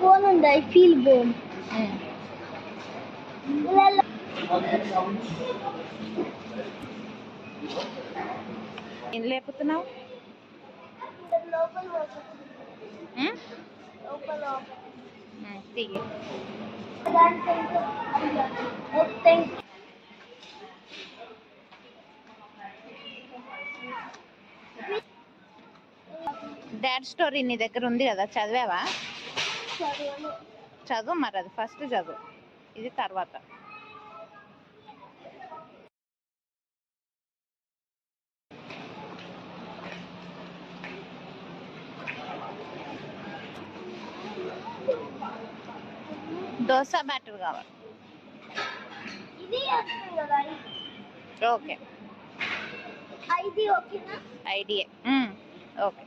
Bone ఉంది. I feel bone ఏం. లేపుతున్నావు? తీయి డాడ్ స్టోరీ నీ దగ్గర ఉంది కదా చదివావా? చదువు మరి అది ఫస్ట్ చదువు. ఇది తర్వాత. దోశ బ్యాటర్ కావాలి. ఓకే ఓకేనా? ఐడియా. ఓకే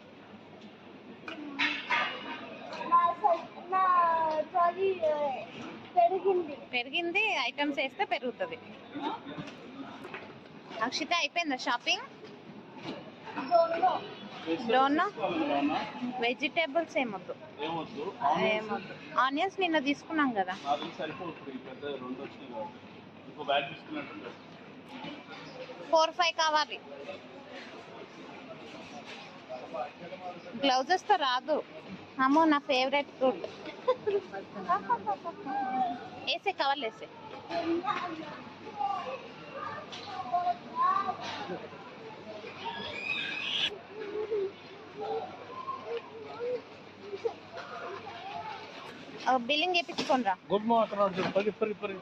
నా స- నా సారీ పెరిగింది. పెరిగింది ఐటమ్స్ వేస్తే పెరుగుతుంది. అక్షిత అయిపోయిందా షాపింగ్ లోన్ వెజిటేబుల్స్ ఏమొద్దు. ఆనియన్స్. నిన్న తీసుకున్నాం కదా. ఫోర్ ఫైవ్ కావాలి. గ్లౌజెస్తో రాదు. అమ్మో నా favourite fruit వేసే కావాలి వేసే బిల్లింగ్ వేయించుకోండి రా గుడ్ మార్నింగ్ పరి పరి పరి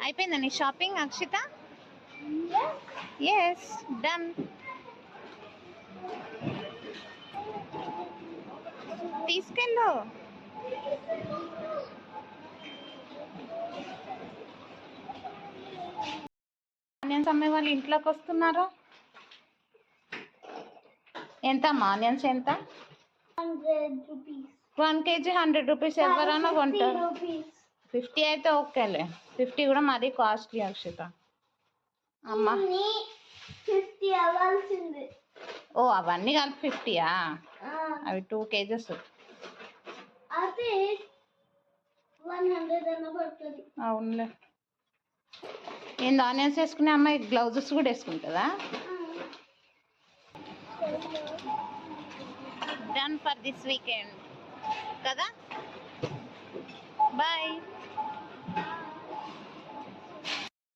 అయిపోయిందా నీ షాపింగ్ అక్షిత ఎస్ డన్ తీసుకెళ్ళు ఆనియన్స్ అమ్మే వాళ్ళు ఇంట్లోకి వస్తున్నారు? ఎంత? ఆనియన్స్ ఎంత వన్ కేజీ హండ్రెడ్ రూపీస్ ఎవరైనా కొంటారు. ఫిఫ్టీ అయితే ఓకేలే. ఫిఫ్టీ కూడా మరీ కాస్ట్లీ అక్షిత. అమ్మా. ఫిఫ్టీ అవ్వాల్సింది. ఓ అవన్నీ కలిపి ఫిఫ్టీయా? అవి టూ కేజెస్. అదే వన్ హండ్రెడ్ అన్న పడుతుంది. అవునులే. ఏంది ఆనియన్స్ వేసుకునే అమ్మాయి గ్లౌజెస్ కూడా వేసుకుంటుందా? డన్ ఫర్ దిస్ వీకెండ్ కదా? బాయ్